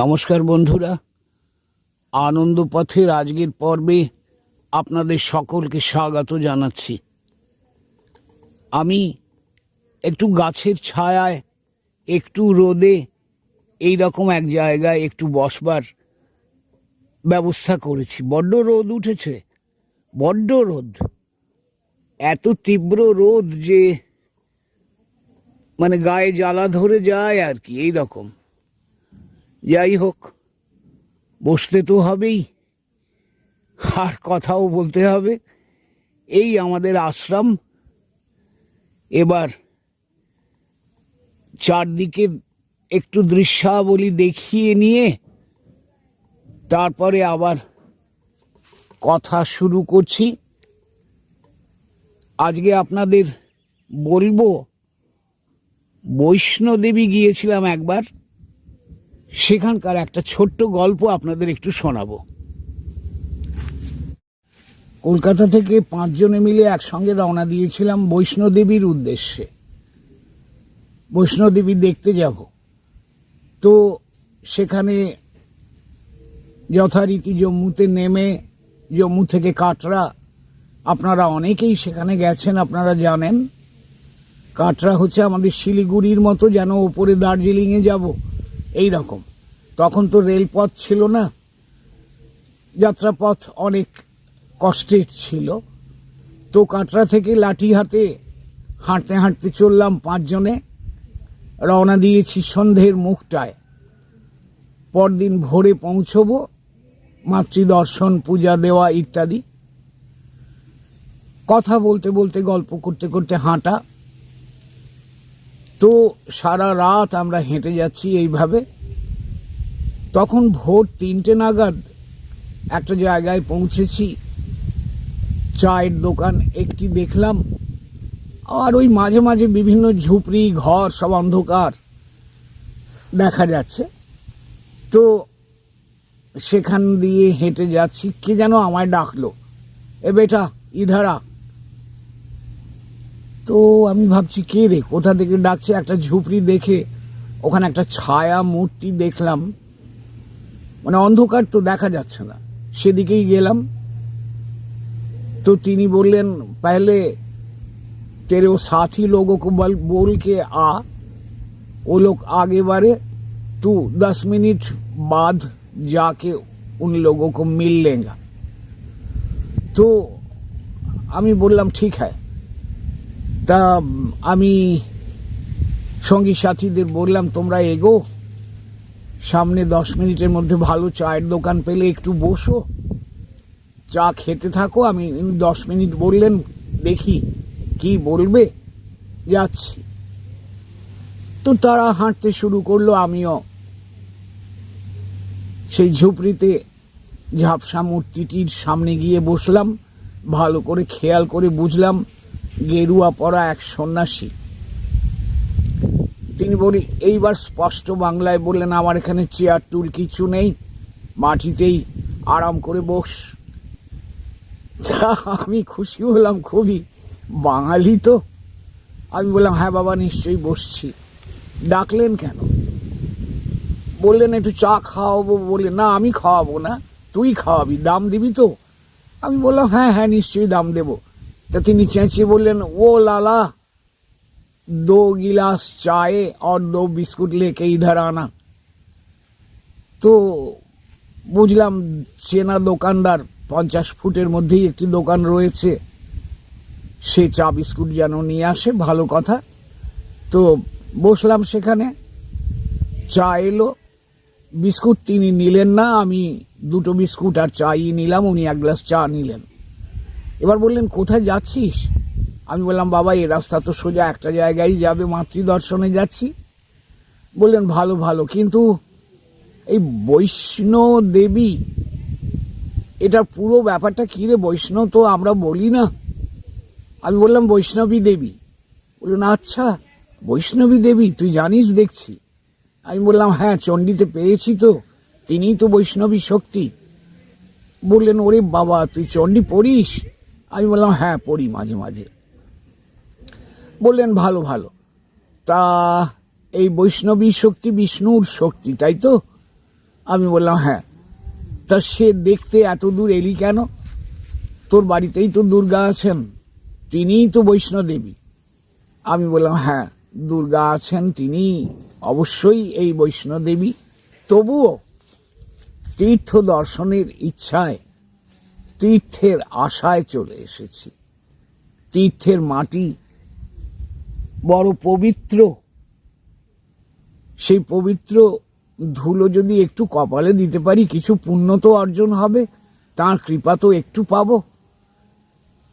নমস্কার বন্ধুরা। আনন্দ পথের আজকের পর্বে আপনাদের সকলকে স্বাগত জানাচ্ছি। আমি একটু গাছের ছায়ায়, একটু রোদে এই রকম এক জায়গায় একটু বসবার ব্যবস্থা করেছি। বড্ড রোদ উঠেছে, বড্ড রোদ। এত তীব্র রোদ যে মানে গায়ে জ্বালা ধরে যায় আর কি এই রকম যাই হোক বসতে তো হবেই। আর কথাও বলতে হবে। এই আমাদের আশ্রম। এবার চারদিকে একটু দৃশ্যাবলী দেখিয়ে নিয়ে তারপরে আবার কথা শুরু করছি। আজকে আপনাদের বলব, বৈষ্ণোদেবী গিয়েছিলাম একবার। সেখানকার একটা ছোট্ট গল্প আপনাদের একটু শোনাবো। কলকাতা থেকে পাঁচজনে মিলে একসঙ্গে রওনা দিয়েছিলাম বৈষ্ণোদেবীর উদ্দেশ্যে। বৈষ্ণোদেবী দেখতে যাব। তো সেখানে যথারীতি জম্মুতে নেমে, জম্মু থেকে কাটরা, আপনারা অনেকেই সেখানে গেছেন, আপনারা জানেন। কাটরা হচ্ছে আমাদের শিলিগুড়ির মতো যেন ওপরে দার্জিলিংয়ে যাব। এই রকম তখন তো রেলপথ ছিল না। যাত্রাপথ অনেক কষ্টের ছিল। তো কাটরা থেকে লাঠি হাতে হাঁটতে হাঁটতে চললাম পাঁচজনে। রওনা দিয়েছি সন্ধ্যের মুখটায়। পরদিন ভোরে পৌঁছবো, মাতৃদর্শন, পূজা দেওয়া ইত্যাদি। কথা বলতে বলতে, গল্প করতে করতে হাঁটা তো সারা রাত আমরা হেঁটে যাচ্ছি এইভাবে। তখন ভোর তিনটে নাগাদ একটা জায়গায় পৌঁছেছি। চায়ের দোকান একটি দেখলাম, আর ওই মাঝে মাঝে বিভিন্ন ঝুপড়ি, ঘর সব অন্ধকার দেখা যাচ্ছে। তো সেখান দিয়ে হেঁটে যাচ্ছি, কে যেন আমায় ডাকলো। এ বেটা, ইধারা তো আমি ভাবছি, কে রে? কোথা থেকে ডাকছে? একটা ঝুপড়ি দেখে ওখানে একটা ছায়া মূর্তি দেখলাম। মানে অন্ধকার তো দেখা যাচ্ছে না। সেদিকেই গেলাম। তো তিনি বললেন পহলে তেরে ও সাথী লোক কো বল বল কে আ। ও লোক আগেবারে তু দশ মিনিট বাদ যাকে উন লোক মিল লেগা। তো আমি বললাম, ঠিক হ্যাঁ তা আমি সঙ্গী সাথীদের বললাম, তোমরা এগো। সামনে দশ মিনিটের মধ্যে ভালো চায়ের দোকান পেলে একটু বসো। চা খেতে থাকো। আমি দশ মিনিট বললেন, দেখি কি বলবে? যাচ্ছি। তো তারা হাঁটতে শুরু করল, আমিও। সেই ঝুপড়িতে ঝাপসা মূর্তিটির সামনে গিয়ে বসলাম। ভালো করে খেয়াল করে বুঝলাম গেরুয়া পরা এক সন্ন্যাসী। তিনি বলি, এইবার স্পষ্ট বাংলায় বললেন, আমার এখানে চেয়ার, টুল কিছু নেই, মাটিতেই আরাম করে বস। তা আমি খুশি হলাম খুবই। বাঙালি তো। আমি বললাম হ্যাঁ বাবা, নিশ্চয়ই বসছি। ডাকলেন কেন? বললেন, একটু চা খাওয়াবো। বলে না, আমি খাওয়াবো না, তুই খাওয়াবি, দাম দিবি তো? আমি বললাম হ্যাঁ হ্যাঁ নিশ্চয়ই দাম দেব। তা তিনি চেঁচিয়ে বললেন, ও লালা, দো গিলাস চায়ে আর দো বিস্কুট লেকে ইধার আনা তো বুঝলাম চেনা দোকানদার পঞ্চাশ ফুটের মধ্যেই একটি দোকান রয়েছে। সে চা বিস্কুট যেন নিয়ে আসে, ভালো কথা। তো বসলাম সেখানে। চা এলো। বিস্কুট তিনি নিলেন না, আমি দুটো বিস্কুট আর চাই নিলাম, উনি এক গ্লাস চা নিলেন। এবার বললেন, কোথায় যাচ্ছিস? আমি বললাম, বাবা, এই রাস্তা তো সোজা, একটা জায়গায় যাবে, মাতৃদর্শনে যাচ্ছি। বললেন, ভালো ভালো, কিন্তু এই বৈষ্ণো দেবী এটা পুরো ব্যাপারটা কী রে? বৈষ্ণব তো আমরা বলি না। আমি বললাম বৈষ্ণবী দেবী বললেন আচ্ছা বৈষ্ণবী দেবী তুই জানিস দেখছি? আমি বললাম হ্যাঁ চণ্ডীতে পেয়েছি তো, তিনিই তো বৈষ্ণবী শক্তি। বললেন, ওরে বাবা, তুই চণ্ডী পড়িস? আমি বললাম হ্যাঁ পড়ি মাঝে মাঝে। বললেন, ভালো ভালো। তা এই বৈষ্ণবী শক্তি বিষ্ণুর শক্তি, তাই তো? আমি বললাম হ্যাঁ। তা সে দেখতে এত দূর এলি কেন? তোর বাড়িতেই তো দুর্গা আছেন, তিনিই তো বৈষ্ণদেবী। আমি বললাম হ্যাঁ দুর্গা আছেন তিনি, অবশ্যই এই বৈষ্ণদেবী। তবুও তীর্থ দর্শনের ইচ্ছায় তীর্থের আশায় চলে এসেছি। তীর্থের মাটি বড় পবিত্র। সেই পবিত্র ধুলো যদি একটু কপালে দিতে পারি, কিছু পুণ্য তো অর্জন হবে, তার কৃপা তো একটু পাবো।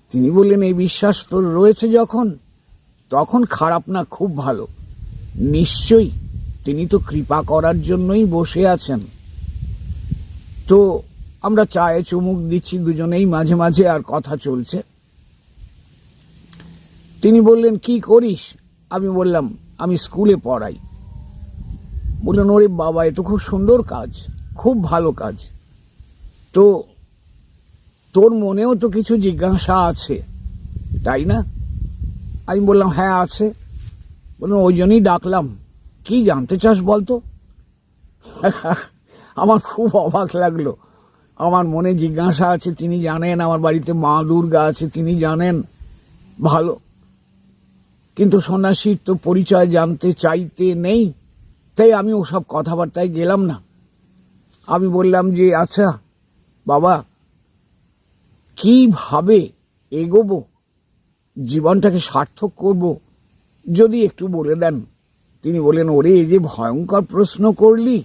তিনি বললেন, এই বিশ্বাস তোর রয়েছে যখন, তখন খারাপ না, খুব ভালো। নিশ্চয়ই তিনি তো কৃপা করার জন্যই বসে আছেন। তো আমরা চায়ে চুমুক দিচ্ছি, দুজনেই মাঝে মাঝে আর কথা চলছে। তিনি বললেন, কি করিস? আমি বললাম, আমি স্কুলে পড়াই। বললেন, ওরে বাবা, এ তো খুব সুন্দর কাজ, খুব ভালো কাজ। তো তোর মনেও তো কিছু জিজ্ঞাসা আছে, তাই না? আমি বললাম হ্যাঁ আছে। বললাম ওই জন্যই ডাকলাম। কি জানতে চাস বলতো? আমার খুব অবাক লাগল। আমার মনে জিজ্ঞাসা আছে, তিনি জানেন আমার বাড়িতে মা দুর্গা আছে, তিনি জানেন। ভালো। কিন্তু সন্ন্যাসীর তো পরিচয় জানতে চাইতে নেই, তাই আমি ওসব কথাবার্তায় গেলাম না। আমি বললাম যে আচ্ছা বাবা, কীভাবে এগোবো? জীবনটাকে সার্থক করব? যদি একটু বলে দেন। তিনি বলেন ওরে এই যে ভয়ঙ্কর প্রশ্ন করলি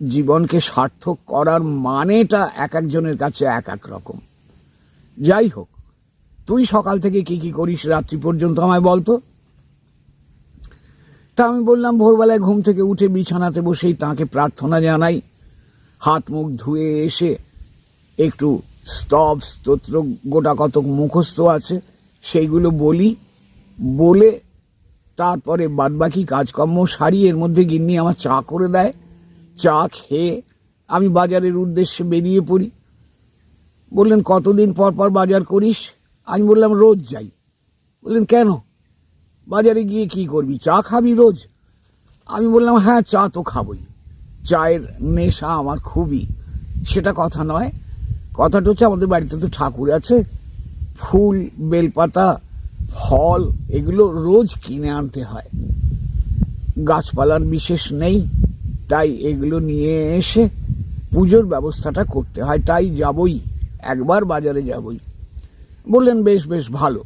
জীবনকে সার্থক করার মানেটা এক একজনের কাছে এক এক রকম। যাই হোক, তুই সকাল থেকে কি কি করিস রাত্রি পর্যন্ত আমায় বলতো তা। আমি বললাম, ভোরবেলায় ঘুম থেকে উঠে বিছানাতে বসেই তাকে প্রার্থনা জানাই। হাত মুখ ধুয়ে এসে একটু স্তব, স্তোত্র, গোটা কতক মুখস্থ আছে, সেইগুলো বলি, বলে তারপরে বাদবাকি কাজকর্ম সারি এর মধ্যে গিন্নি আমার চা করে দেয়। চা খেয়ে আমি বাজারের উদ্দেশ্যে বেরিয়ে পড়ি। বললেন, কতদিন পর পর বাজার করিস? আমি বললাম, রোজ যাই। বললেন, কেন? বাজারে গিয়ে কি করবি? চা খাবি রোজ? আমি বললাম হ্যাঁ চা তো খাবই। চায়ের নেশা আমার খুবই। সেটা কথা নয়। কথাটা হচ্ছে, আমাদের বাড়িতে তো ঠাকুর আছে। ফুল, বেলপাতা, ফল, এগুলো রোজ কিনে আনতে হয়। গাছপালার বিশেষ নেই। তাই এগুলো নিয়ে এসে পুজোর ব্যবস্থাটা করতে হয়, তাই যাবই, একবার বাজারে যাবই। বললেন, বেশ বেশ, ভালো।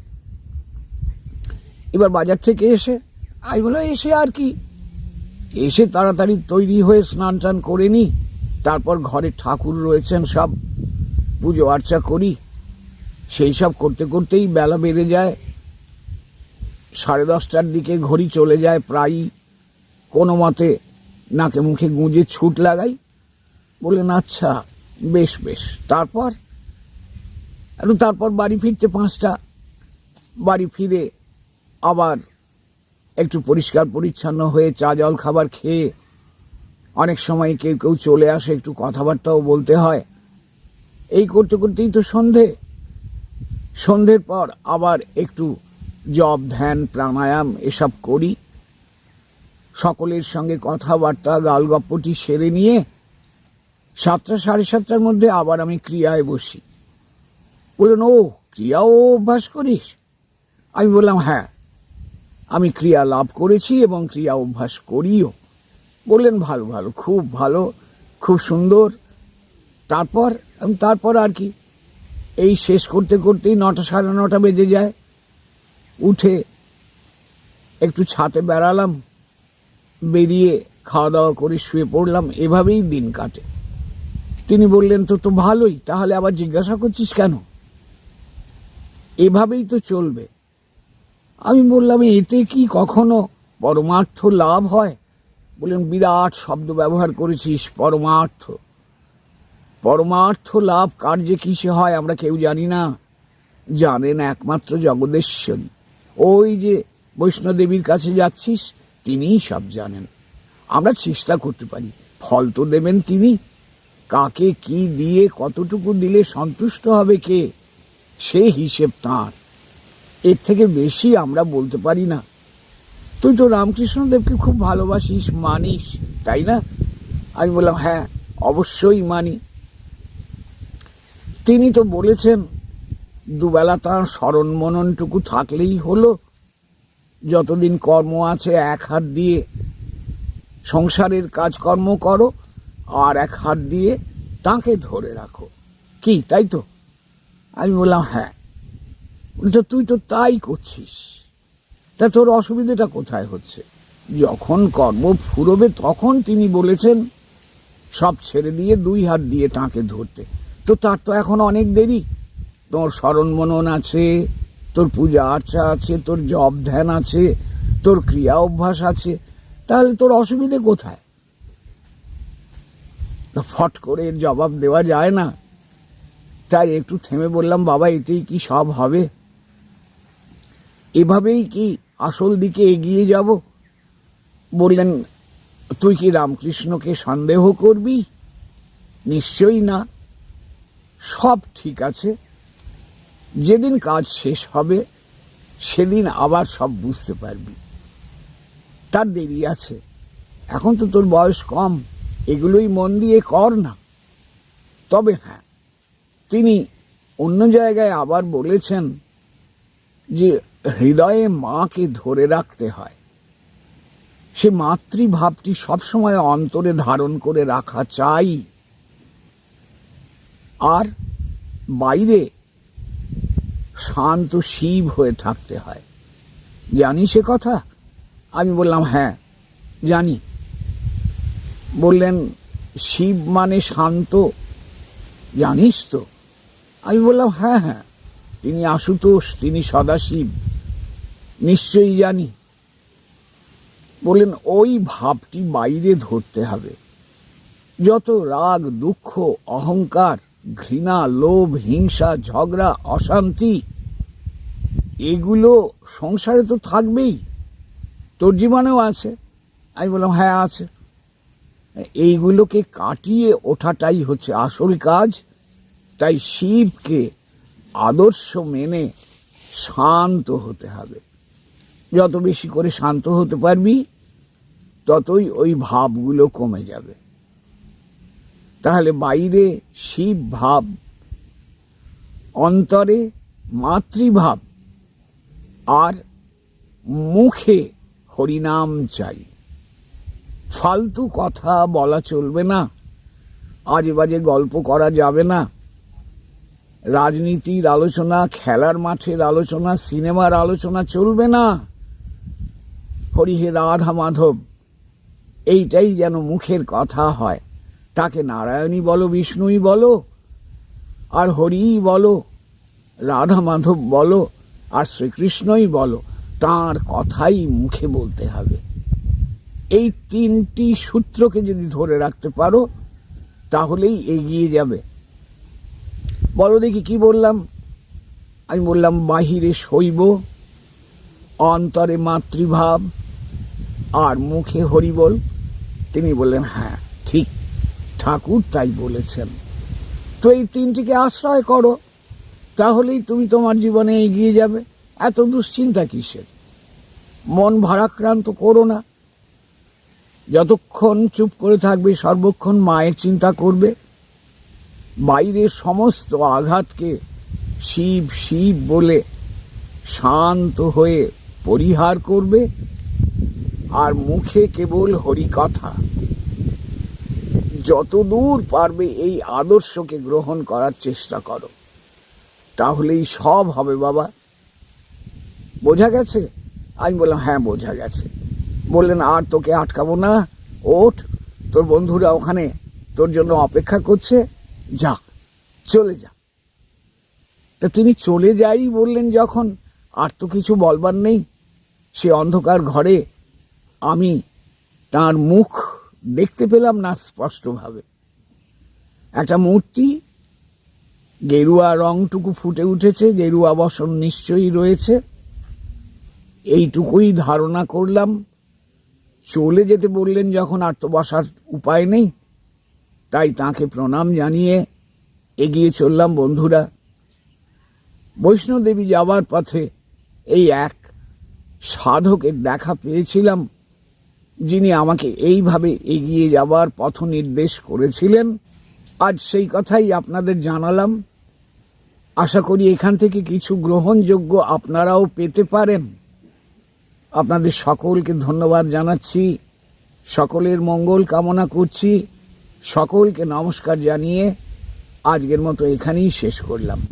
এবার বাজার থেকে এসে আমি বললাম এসে আর কি? এসে তাড়াতাড়ি তৈরি হয়ে স্নান টান করে নিই তারপর ঘরে ঠাকুর রয়েছেন সব। পুজো আর্চা করি, সেই সব করতে করতেই বেলা বেড়ে যায়। সাড়ে দশটার দিকে ঘড়ি চলে যায় প্রায়ই, কোনো মতে নাকে মুখে গুঁজে ছুট লাগাই। বললেন আচ্ছা বেশ বেশ। তারপর? একটু তারপর বাড়ি ফিরতে পাঁচটা। বাড়ি ফিরে আবার একটু পরিষ্কার পরিচ্ছন্ন হয়ে চা, জল, খাবার খেয়ে অনেক সময় কেউ কেউ চলে আসে, একটু কথাবার্তাও বলতে হয়। এই করতে করতেই তো সন্ধে। সন্ধ্যের পর আবার একটু জব ধ্যান, প্রাণায়াম এসব করি। সকলের সঙ্গে কথাবার্তা, গালগপ্পটি সেরে নিয়ে সাতটা, সাড়ে সাতটার মধ্যে আবার আমি ক্রিয়ায় বসি। বললেন ও ক্রিয়াও অভ্যাস করিস? আমি বললাম হ্যাঁ আমি ক্রিয়া লাভ করেছি এবং ক্রিয়া অভ্যাস করিও। বললেন, ভালো ভালো, খুব ভালো, খুব সুন্দর। তারপর তারপর আর কি, এই শেষ করতে করতেই নটা, সাড়ে নটা বেজে যায়। উঠে একটু ছাতে বেড়ালাম। বেরিয়ে খাওয়া দাওয়া করে শুয়ে পড়লাম। এভাবেই দিন কাটে। তিনি বললেন, তো তো ভালোই, তাহলে আবার জিজ্ঞাসা করছিস কেন? এভাবেই তো চলবে। আমি বললাম, এতে কি কখনো পরমার্থ লাভ হয়? বললেন, বিরাট শব্দ ব্যবহার করেছিস, পরমার্থ। পরমার্থ লাভ কার্যে কিসে হয় আমরা কেউ জানি না। জানেন একমাত্র জগদেশ্বরী। ওই যে বৈষ্ণদেবীর কাছে যাচ্ছিস তিনিই সব জানেন। আমরা চেষ্টা করতে পারি। ফল তো দেবেন তিনি। কাকে কি দিয়ে কতটুকু দিলে সন্তুষ্ট হবে কে, সে হিসেব তাঁর। এর থেকে বেশি আমরা বলতে পারি না। তুই তো রামকৃষ্ণদেবকে খুব ভালোবাসিস, মানিস, তাই না? আমি বললাম হ্যাঁ অবশ্যই মানি। তিনি তো বলেছেন, দুবেলা তাঁর স্মরণ মননটুকু থাকলেই হলো। যতদিন কর্ম আছে, এক হাত দিয়ে সংসারের কাজকর্ম করো আর এক হাত দিয়ে তাকে ধরে রাখো। কি, তাই তো? আমি বললাম হ্যাঁ। বলছে, তুই তো তাই করছিস। তা তোর অসুবিধাটা কোথায় হচ্ছে? যখন কর্ম ফুরবে, তখন তিনি বলেছেন, সব ছেড়ে দিয়ে দুই হাত দিয়ে তাকে ধরতে। তো তার তো এখন অনেক দেরি। তোর স্মরণ মনন আছে তোর পূজা আর্চা আছে, তোর জব ধ্যান আছে, তোর ক্রিয়া অভ্যাস আছে, তাহলে তোর অসুবিধে কোথায়? তো ফট করে এর জবাব দেওয়া যায় না। তাই একটু থেমে বললাম, বাবা, এতেই কি সব হবে? এভাবেই কি আসল দিকে এগিয়ে যাব? বললেন, তুই কি রামকৃষ্ণকে সন্দেহ করবি? নিশ্চয়ই না। সব ঠিক আছে। যেদিন কাজ শেষ হবে, সেদিন আবার সব বুঝতে পারবি। তার দেরি আছে। এখন তো তোর বয়স কম, এগুলোই মন দিয়ে কর না। তবে হ্যাঁ তিনি অন্য জায়গায় আবার বলেছেন যে, হৃদয়ে মাকে ধরে রাখতে হয়। সে মাতৃভাবটি সবসময় অন্তরে ধারণ করে রাখা চাই। আর বাইরে শান্ত শিব হয়ে থাকতে হয়। জানি সে কথা? আমি বললাম হ্যাঁ জানি। বললেন, শিব মানে শান্ত? জানিস তো? আমি বললাম হ্যাঁ হ্যাঁ তিনি আশুতোষ, তিনি সদাশিব, নিশ্চয়ই জানি। বললেন, ওই ভাবটি বাইরে ধরতে হবে। যত রাগ, দুঃখ, অহংকার, ঘৃণা, লোভ, হিংসা, ঝগড়া, অশান্তি এগুলো সংসারে তো থাকবেই। তোর জীবনেও আছে। আমি বললাম হ্যাঁ আছে। এইগুলোকে কাটিয়ে ওঠাটাই হচ্ছে আসল কাজ। তাই শিবকে আদর্শ মেনে শান্ত হতে হবে। যত বেশি করে শান্ত হতে পারবি, ততই ওই ভাবগুলো কমে যাবে। তাহলে বাইরে শিব ভাব, অন্তরে মাতৃভাব আর মুখে হরিনাম চাই। ফালতু কথা বলা চলবে না। আজে বাজে গল্প করা যাবে না। রাজনীতির আলোচনা, খেলার মাঠের আলোচনা, সিনেমার আলোচনা চলবে না। হরিহে রাধা মাধব, এইটাই যেন মুখের কথা হয়। তাকে নারায়ণী বলো, বিষ্ণুই বলো, আর হরিই বলো, রাধা মাধব বলো আর শ্রীকৃষ্ণই বলো, তার কথাই মুখে বলতে হবে। এই তিনটি সূত্রকে যদি ধরে রাখতে পারো, তাহলেই এগিয়ে যাবে। বলো দেখি কি বললাম? আমি বললাম, বাহিরে শৈব, অন্তরে মাতৃভাব আর মুখে হরিবল। তিনি বললেন হ্যাঁ ঠিক, ঠাকুর তাই বলেছেন। তো এই তিনটিকে আশ্রয় করো। তাহলেই তুমি তোমার জীবনে এগিয়ে যাবে। এত দুশ্চিন্তা কিসের? মন ভারাক্রান্ত করো না। যতক্ষণ চুপ করে থাকবে, সর্বক্ষণ মায়ের চিন্তা করবে। বাইরের সমস্ত আঘাতকে শিব শিব বলে শান্ত হয়ে পরিহার করবে, আর মুখে কেবল হরিকথা। যত দূর পারবে এই আদর্শকে গ্রহণ করার চেষ্টা করো। তাহলেই সব হবে বাবা। বোঝা গেছে? আমি বললাম হ্যাঁ বোঝা গেছে। বললেন, আর তোকে আটকাবো না। ওঠ, তোর বন্ধুরা ওখানে তোর জন্য অপেক্ষা করছে। যা, চলে যা। তা তিনি চলে যাই বললেন যখন, আর তো কিছু বলবার নেই। সে অন্ধকার ঘরে আমি তার মুখ দেখতে পেলাম না স্পষ্টভাবে। একটা মূর্তি গেরুয়া রংটুকু ফুটে উঠেছে, গেরুয়া বসন নিশ্চয়ই রয়েছে। এইটুকুই ধারণা করলাম। চলে যেতে বললেন যখন আর তো বসার উপায় নেই, তাই তাকে প্রণাম জানিয়ে এগিয়ে চললাম, বন্ধুরা। বৈষ্ণোদেবী যাওয়ার পথে এই এক সাধকের দেখা পেয়েছিলাম, যিনি আমাকে এইভাবে এগিয়ে যাবার পথ নির্দেশ করেছিলেন। আজ সেই কথাই আপনাদের জানালাম। আশা করি এখান থেকে কিছু গ্রহণযোগ্য আপনারাও পেতে পারেন। আপনাদের সকলকে ধন্যবাদ জানাচ্ছি। সকলের মঙ্গল কামনা করছি। সকলকে নমস্কার জানিয়ে আজকের মতো এখানেই শেষ করলাম।